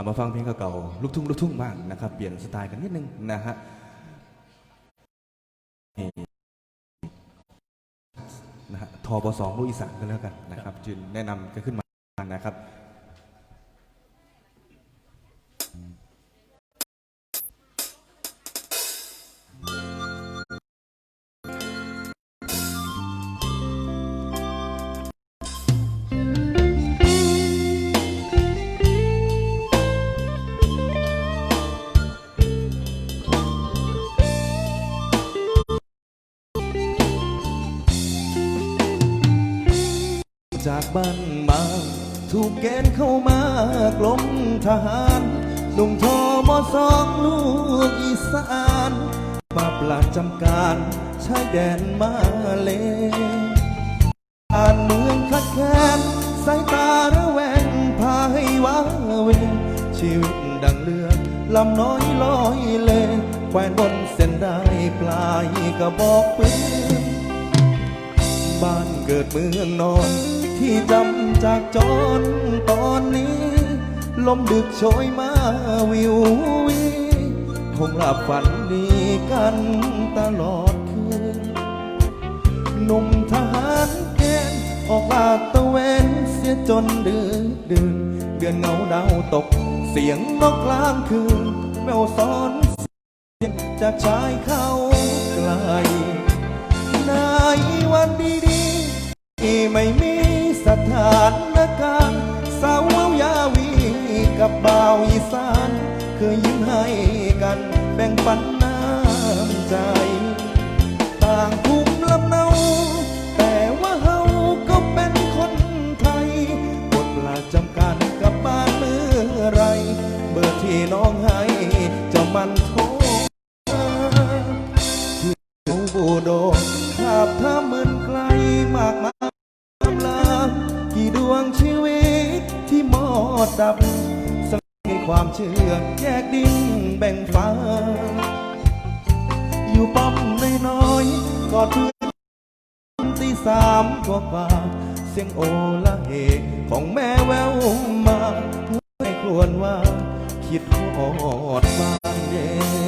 เอามาฟังเพลงเก่าๆลูกทุ่งลูกทุ่งบ้างนะครับ เปลี่ยนสไตล์กันนิดนึงนะฮะนะฮะทบสองลูกอีสานกันแล้วกันนะครับจึงแนะนำก็ขึ้นมานะครับ บ้านมา ถูกเกณฑ์เข้ามากลมทหารหนุ่มทอมอสองลูกอีสานมาปราจำการชายแดนมาเลผ่านเมืองคัดแค้นสายตาระแวงพาให้ว้าเวชีวิตดังเรือลำน้อยลอยเลแควนบนเส้นได้ปลายกระบอกปืนบ้าน เกิดเมืองนอน ที่จำจากจรตอนนี้ ลมดึกโชยมาวิววิคงหลับฝันดีกันตลอดคืนหนุ่มทหารเกณฑ์ออกลาดตะเวนเสียจนดึกดื่นเดือนเงาดาวตก เสียงนกกลางคืนแววซ้อนเสียงจากชายเขาไกล ในวันดีๆ ที่ไม่มีสถานการณ์สาวเว้ายาวีกับบ่าวอีสานเคยยิ้มให้กันแบ่งปันน้ำใจ ต่างภูมิลำเนาแต่ว่าเฮาก็เป็นคนไทยบทลาจำกันกับบ้านเมื่อไร เบอร์ที่น้องให้จะมัน ซับสังในความเชื่อ แยกดินแบ่งฟ้า อยู่ป้อมน้อยๆกอดเพื่อนตีสามกว่ากว่าเสียงโอละเหของแม่แววมาไม่ควรว่า คิดหอดบ้านเย็น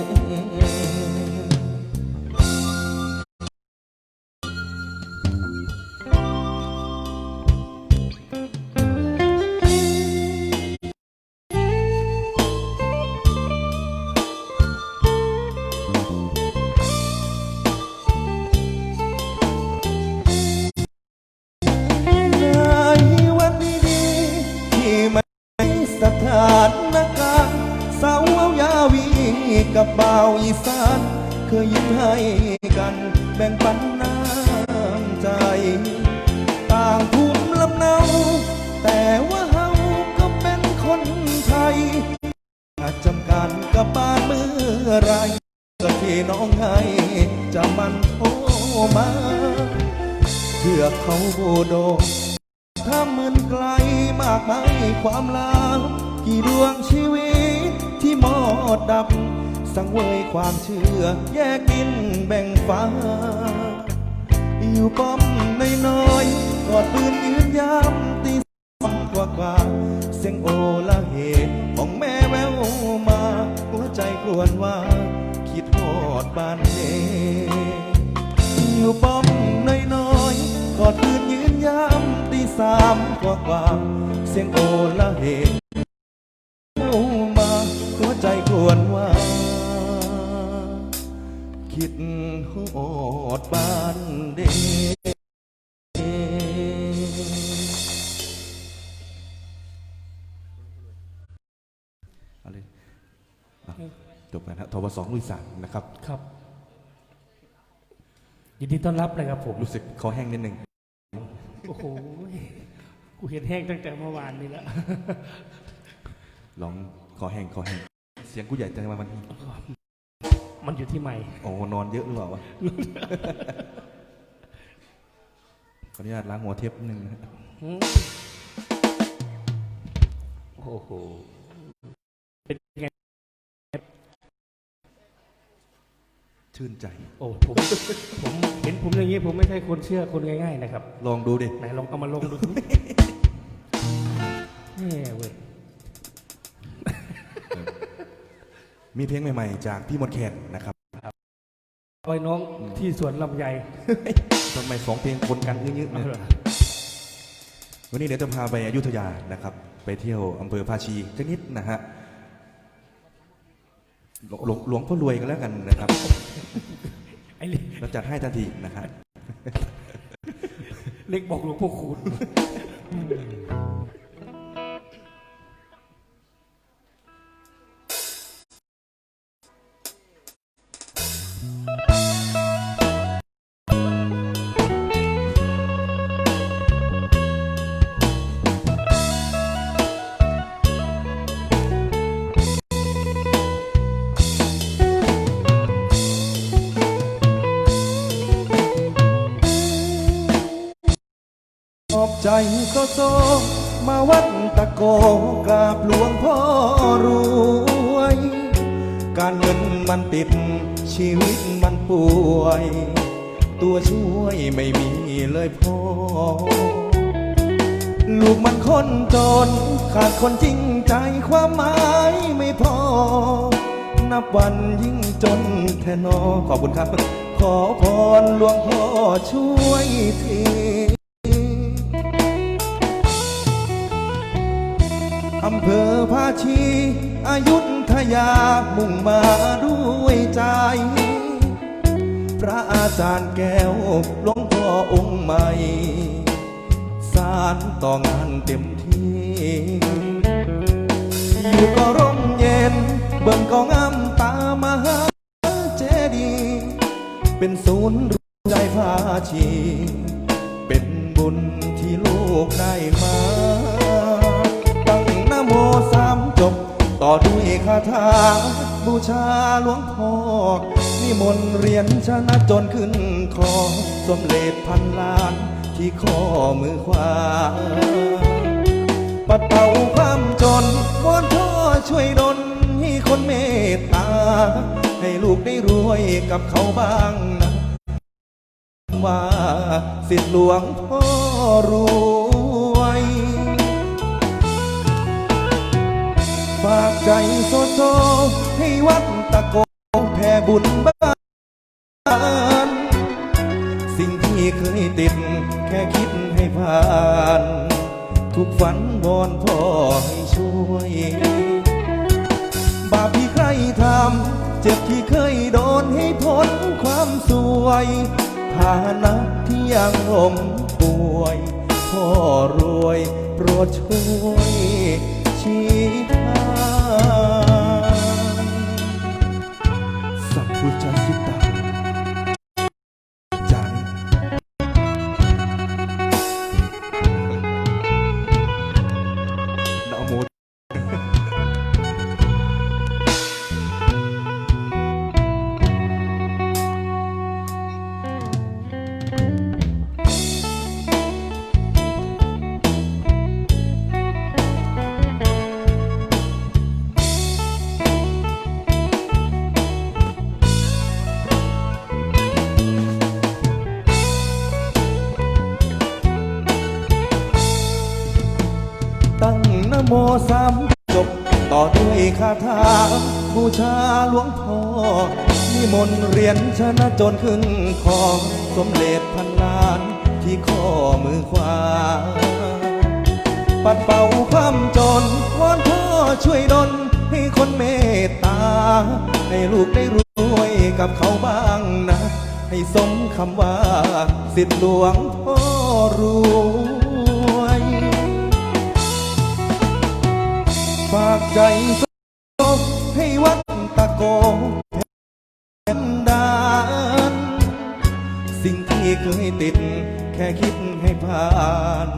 เขาโดถ้ามืนไกลมากมายความลากี่ดวงชีวิตที่หมอดดับ สังเวยความเชื่อ แยกดินแบ่งฟ้า อยู่ป้อมน้อยๆกอดปืนยืนยามตีสองกว่ากว่าเสียงโอละเหตุของแม่แววมา หัวใจกลวนว่า คิดหอดบ้านเดอยู่ป้อม อยๆกอดคืนยืนยามตีสามกว่ากว่าๆเสียงโอละเหตุเข้ามาหัวใจกลวนว่า คิดหอดบ้านเด็เอาเลยอะจบกันนะทบสองลุยสานนะครับ ครับ ยินดีต้อนรับนะครับผม รู้สึกคอแห้งนิดนึงโอ้โห กูเห็นแห้งตั้งแต่เมื่อวานนี้แล้วลองคอแห้งคอแห้งเสียงกูใหญ่จังมาวันนี้มันอยู่ที่ใหม่โอ้นอนเยอะหรือเปล่าวะขออนุญาตล้างหัวเทปนิดนึงนะอืมโอ้โห ชื่นใจ โอ้ผมผมเห็นผมอย่างนี้ผมไม่ใช่คนเชื่อคนง่ายๆนะครับลองดูดิ ไหนลองเอามาลงดูสิแหม่เว้ยมีเพลงใหม่ๆ จากพี่มดแคนนะครับไว้น้องที่สวนลำไยทำไมสองเพลงคนกันยืดๆเอาเนี่ยเหรอวันนี้เดี๋ยวจะพาไปอยุธยานะครับ ไปเที่ยวอำเภอภาชีสักนิดนะฮะหลวงหลวงหลวงพ่อรวยกันแล้วกันนะครับ ไอ้เล็กเราจัดให้ทันทีนะฮะเล็กบอกหลวงพ่อคูณ ใจโซโซ มาวัดตะโกกราบหลวงพ่อรวย การเงินมันติด ชีวิตมันป่วย ตัวช่วยไม่มีเลยพ่อ ลูกมันคนจน ขาดคนจริงใจความหมายไม่พอ นับวันยิ่งจนแทนอขอบคุณครับ ขอพรหลวงพ่อช่วยที อำเภอภาชี อายุทยามุ่งมาด้วยใจ พระอาจารย์แก้วหลวงพ่อองค์ใหม่ สารต่องานเต็มที่อยู่ก็ร่มเย็น เบิ่งก็งามตามหาเจดีย์เป็นศูนย์รวมใจภาชี เป็นบุญที่ลูกได้มา ต่อด้วยคาถาบูชาหลวงพ่อนิมนต์เรียนชนะจนขึ้นคอสมเลดพันล้านที่ข้อมือขวา ปัดเป่าความจนวอนพ่อช่วยดลให้คนเมตตา ให้ลูกได้รวยกับเขาบ้างนะว่าสิทธิหลวงพ่อรู้ากใจโซโซ ให้วัดตะโกแผ่บุญบ้านสิ่งที่เคยติด แค่คิดให้ผ่าน ทุกฝันวอนพ่อให้ช่วย บาปที่ใครทำเจ็บที่เคยโดนให้พ้นความสวยฐานะที่ยังล้มป่วย พ่อรวยโปรดช่วยชี้ ตั้งนโมสามจบต่อด้วยคาถาบูชาหลวงพ่อนิมนต์เรียนชนะจนขึ้นคอสมเด็จพันล้านที่ข้อมือขวา ปัดเป่าความจนวอนพ่อช่วยดลให้คนเมตตา ให้ลูกได้รวยกับเขาบ้างนะ ให้สมคำว่า สิทธิหลวงพ่อรู้ ฝากใจสบให้วัดตะโกแผ่นดานสิ่งที่เคยติด แค่คิดให้ผ่าน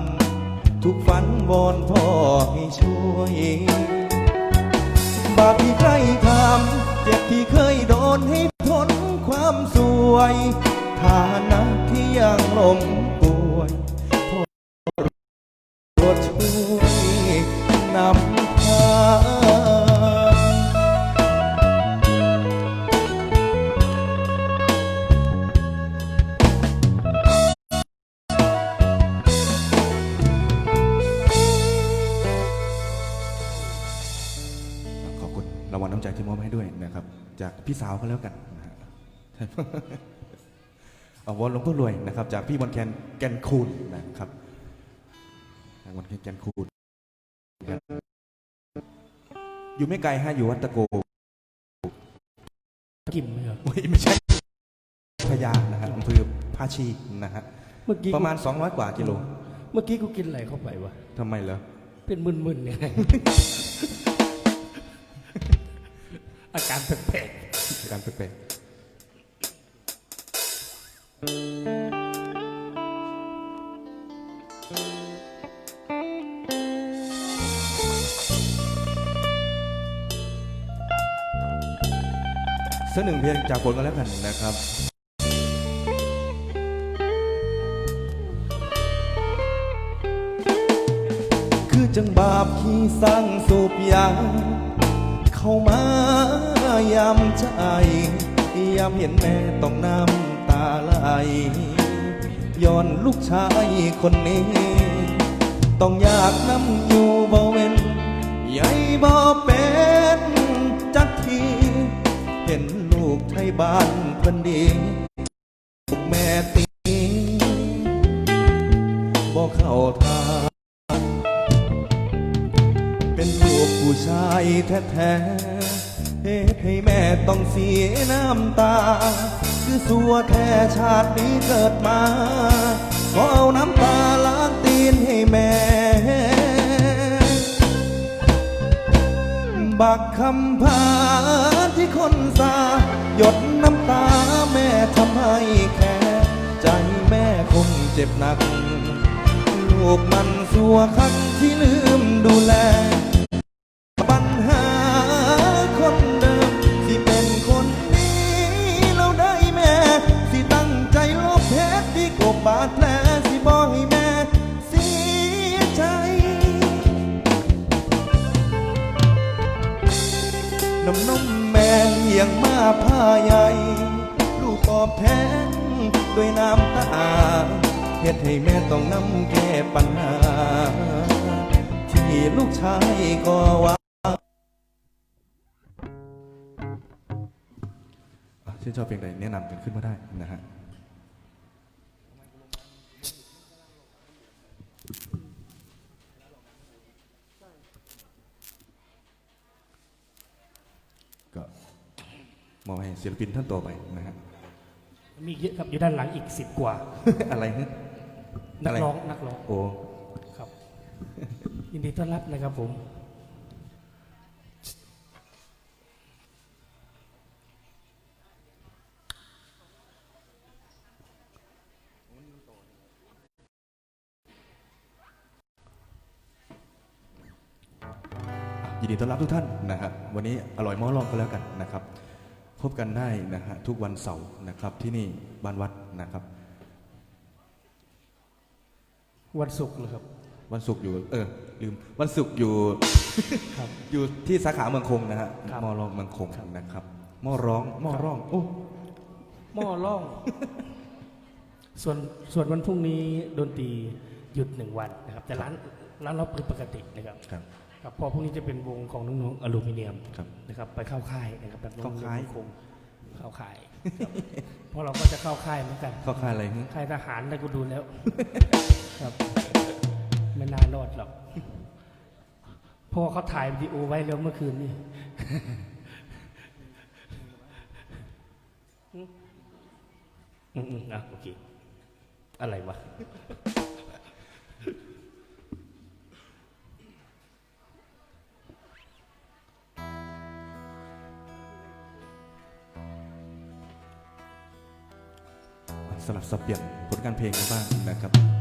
ทุกฝันวอนพ่อให้ช่วยบาปที่ใครทำเจ็บที่เคยโดนให้พ้นความสวย ฐานะที่ยังลม วอนหลวงพ่อรวยนะครับ จากพี่บอลแคนแกนคูนนะครับบอลแคนแกนคูนครับอยู่ไม่ไกลฮะอยู่วัดตะโกกิมไหมครับโอ้ยไม่ใช่พญานะฮะอำเภอภาชีนะฮะเมื่อกี้ประมาณ 200 กว่ากิโล เมื่อกี้กูกินอะไรเข้าไปวะทำไมเหรอเป็นมึนๆเนี่ยอาการแปลกการแปลกๆ สักหนึ่งเพลงจากผลกันแล้วกันนะครับคือจังบาปที่สร้างสูบยาเข้ามายามใจยามเห็นแม่ต้องน้ำ ลย้อนลูกชายคนนี้ ต้องอยากนำอยู่บ่เว้นใหญ่บ่เป็นจักที เห็นลูกไทยบ้านเพิ่นดีลูกแม่ติงบ่เข้าทาง เป็นลูกผู้ชายแท้ๆ เหตุให้แม่ต้องเสียน้ำตา คือสัวแท้ชาตินี้เกิดมา ขอเอาน้ำตาล้างตีนให้แม่ บักคำพาที่คนสา หยดน้ำตาแม่ทำให้แค่ใจแม่คงเจ็บหนัก ลูกมันสัวคักที่ลืมดูแล ผ้าใหญ่ลูกตอบแทนด้วยน้ำตาเหตุให้แม่ต้องนำแก้ปัญหา ที่ลูกชายก็ว่าชื่นชอบเพลงใดแนะนำกันขึ้นมาได้นะฮะ มอบให้ศิลปินท่านต่อไปนะฮะๆมีเยอะครับอยู่ด้านหลังอีกสิบกว่า อะไรฮะนัอะกไรร้องนักร้องโอ้ครับ ยินดีต้อนรับนะครับผมยินดีต้อนรับทุกท่านนะครับวันนี้อร่อยหม้อลองก็แล้วกันนะครับ พบกันได้นะฮะทุกวันเสาร์นะครับที่นี่บ้านวัดนะครับ วันศุกร์เหรอครับ วันศุกร์อยู่เออลืมวันศุกร์อยู่ ครับ อยู่ที่สาขาเมืองคงนะฮะครับหม้อรองเมืองคงนะครับหม้อร้องหม้อร้องโอ้หม้อล่อง ส่วนส่วนวันพรุ่งนี้ดนตรีหยุดหนึ่งวันนะครับ แต่ร้านร้านเราเปิดปกตินะครับ ครับ ครับเพอพรุ่งนี้จะเป็นวงของน้องๆอลูมิเนียมครับ นะครับ ไปเข้าค่ายนะครับแบบน้องเข้าค่าย คงเข้าค่ายครับเพราะเราก็จะเข้าค่ายเหมือนกันเข้าค่ายอะไรฮะค่ายทหารนะกูดูแล้ว ครับไม่น่ารอดหรอกเพราะว่าเขาถ่ายวิดีโอไว้แล้วเมื่อคืนนี่ อืมอืมอะโอเค อะไรวะ สลับสับเปลี่ยนผลงานเพลงกันบ้างนะครับ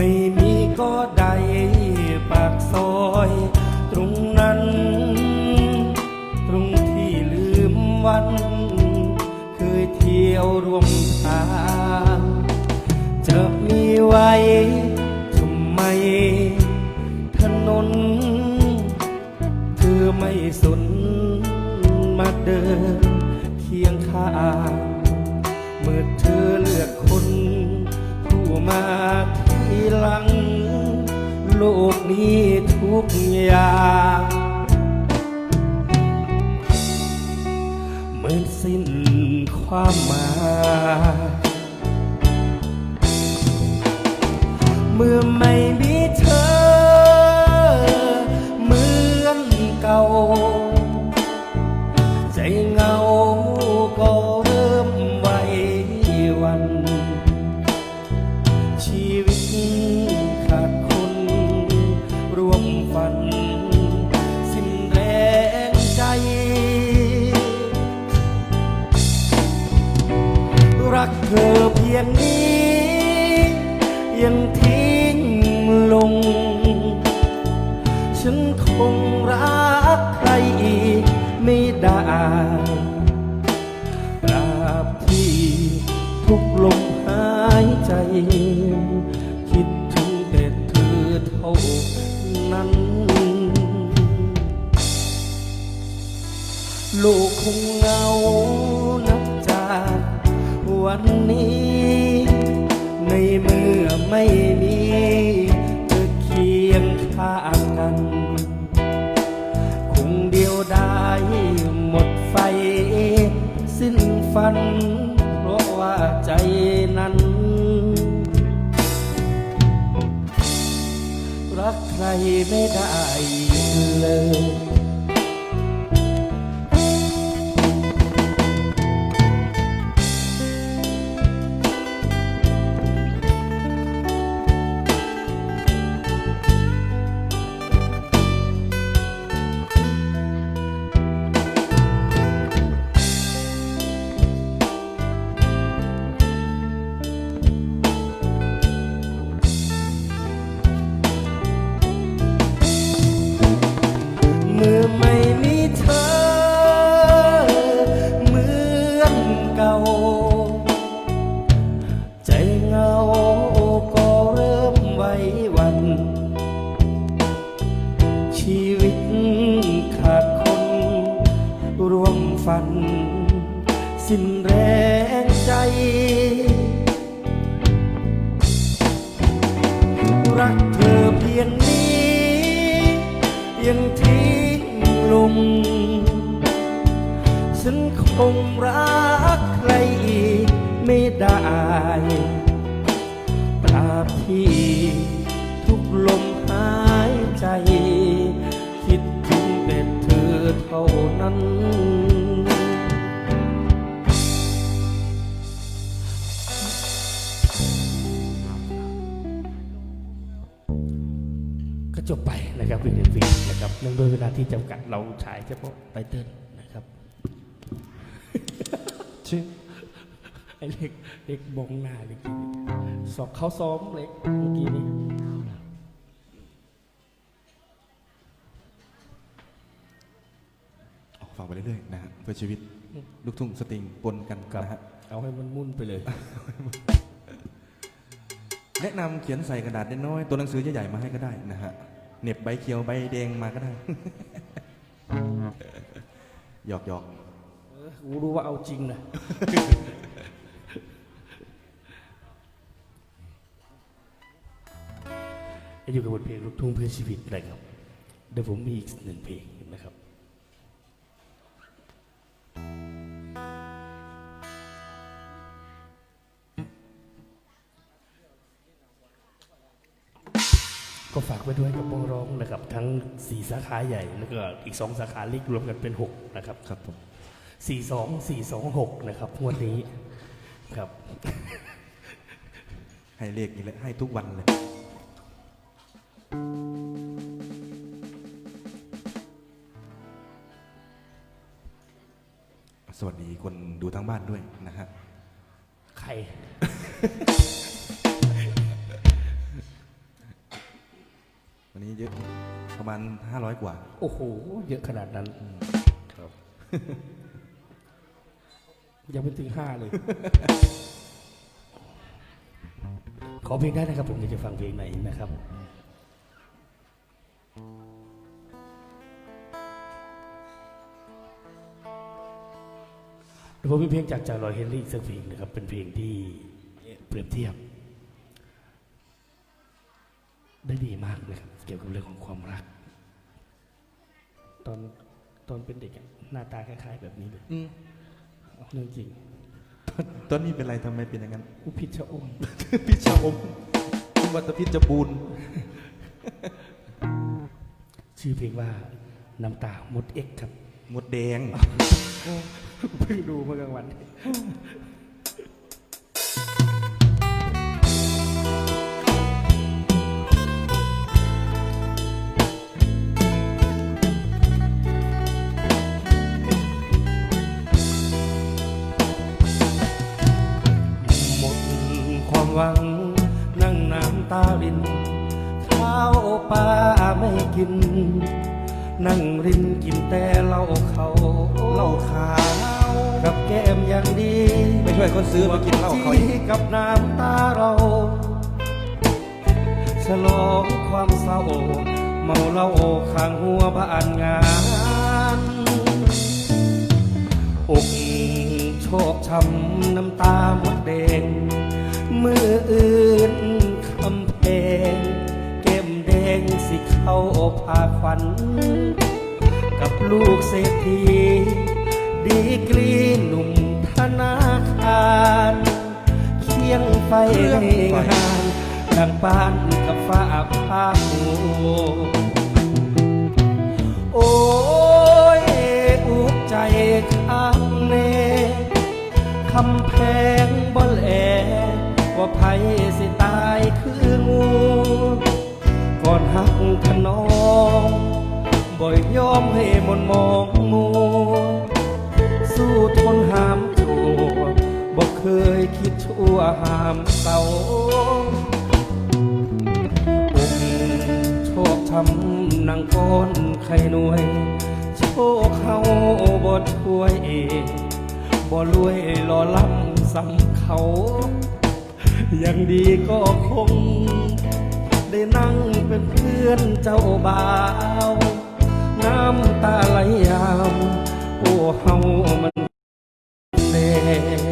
ไม่มีก็ได้ปากซอย ตรงนั้น ตรงที่ลืมวัน เคยเที่ยวรวมทาง จะมีไว้ทำไม ถนนเธอไม่สนมาเดินเคียงข้างเมื่อเธอเลือกคนผู้มา หลังโลกนี้ทุกอย่างเหมือนสิ้นความหมายเมื่อไม่มี ลูกคงเหงานับจากวันนี้ ในเมื่อไม่มีเธอเคียงข้างกัน คงเดียวได้หมดไฟ สิ้นฝัน เพราะว่าใจนั้น รักใครไม่ได้เลย รักใครอีกไม่ได้ตราบที่ทุกลมหายใจ คิดถึงแต่เธอเท่านั้น ก็จบไปนะครับวิดีโอฟิล์นะครับเนื่องด้วยเวลาที่จำกัดเราฉายเฉพาะไตเติ้ลน ชื่อไอ้เล็กเล็กบงหน้าเล็กสอบเขาซ้อมเล็กเมื่อกี้นี้ออกฝากไปเรื่อยๆนะฮะเพื่อชีวิตลูกทุ่งสตริงปนกันนะฮะเอาให้มันมุ่นไปเลย แนะนำเขียนใส่กระดาษน้อยๆตัวหนังสือใหญ่ๆมาให้ก็ได้นะฮะเหน็บใบเขียวใบแดงมาก็ได้หยอกหยอกเออ กูรู้ว่าเอาจริงนะอยู่กับบทเพลงลูกทุ่งเพื่อชีวิตนะครับเดี๋ยวผมมีอีกหนึ่งเพลงนะครับก็ฝากไว้ด้วยกับวงร้องนะครับ ทั้ง 4 สาขาใหญ่ แล้วก็อีก 2 สาขาเล็กรวมกันเป็น 6 นะครับครับผม 42426 นะครับงวดนี้ครับ ให้เรียกนี่แหละให้ทุกวันเลย สวัสดีคนดูทั้งบ้านด้วยนะฮะ ใคร วันนี้เยอะประมาณห้าร้อยกว่า โอ้โห เยอะขนาดนั้น ครับ ยังไม่ถึงห้าเลย ขอเพลงได้นะครับ ผมอยากจะฟังเพลงไหนนะครับเดี๋ยวผมมีเพลงจากจารอยเฮนรี่สักเพลงนะครับ เป็นเพลงที่เปรียบเทียบ ได้ดีมากนะครับ เกี่ยวกับเรื่องของความรัก ตอนตอนเป็นเด็กอะหน้าตาคล้าย ๆ แบบนี้เลยอืม เอาเรื่องจริง ตอนนี้เป็นไรทำไมเป็นอย่างนั้นอุพิชชะอม พิชาอมวัตพิชบูรณ์ชื่อเพลงว่าน้ำตาหมดเอ็กครับหมดแดงเพิ่งดูเมื่อกลางวัน กิน นั่งรินกินแต่เหล้าเขาเหล้าขาว กับแก้มอย่างดีไม่ช่วยคนซื้อมากินเหล้าเขาอีกกับน้ำตาเราฉลองความเศร้า เมาเหล้าข้างหัวบ้านงานอกโชคช้ำน้ำตาหมดแดงมืออื่นคำเพลง เข้าพาควัน กับลูกเศรษฐีดีกรีหนุ่มธนาคารเคียงไฟในงานดังปานกับฟ้าพาหัวโอ้ยอุกใจข้างเนคำแพงบ่แลว่าไผสิตา บ่อยยอมให้มนมองมัวสู้ทนหามชั่วบ่เคยคิดชั่วหามเศร้าอกโชคช้ำนางก้อนไข่หน่วย โชคเขาบ่ช่วยเองบ่รวยรอล้ำสำเขาอย่างดีก็คง ได้นั่งเป็นเพื่อนเจ้าบ่าว น้ำตาไหลยาวโอ้เฮามันเน่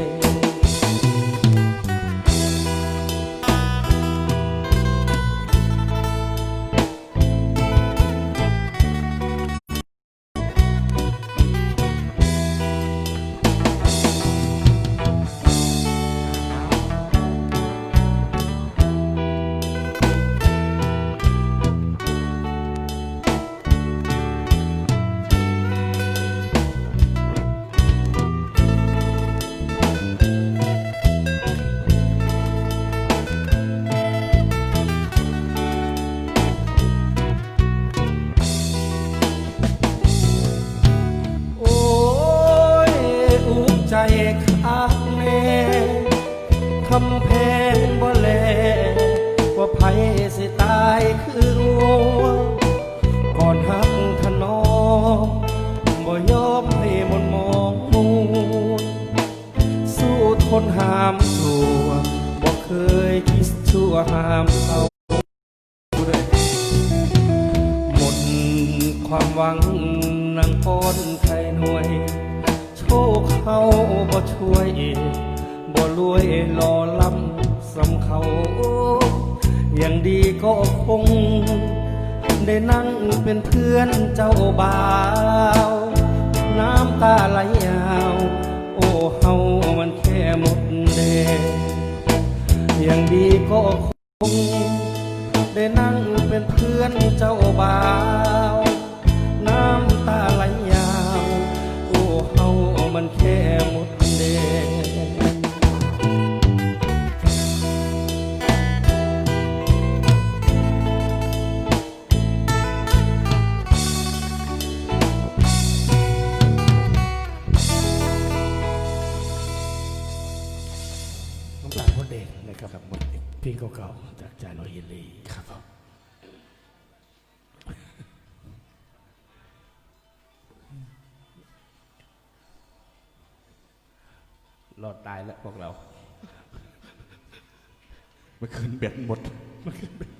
คำแพงบ่แลว่าไผสิตายคืองัวก่อนหักขนองบ่ยอมให้มนมองมัวสู้ทนหามตัวบ่เคยคิดชั่วหามเอาหมดความหวังนางป้อนไข่หน่วยโชคเขาบ่ช่วยบ่ รวยรอล้ำสำเขา อย่างดีก็คง ได้นั่งเป็นเพื่อนเจ้าบ่าว น้ำตาไหลยาว โอ้เฮามันแค่หมดแดงอย่างดีก็คง ได้นั่งเป็นเพื่อนเจ้าบ่าว เก่าๆจากจารย์ยินดีครับผมรอดตายแล้วพวกเรา เมื่อคืนเบ็ดหมดเมื่อคืนเบ็ด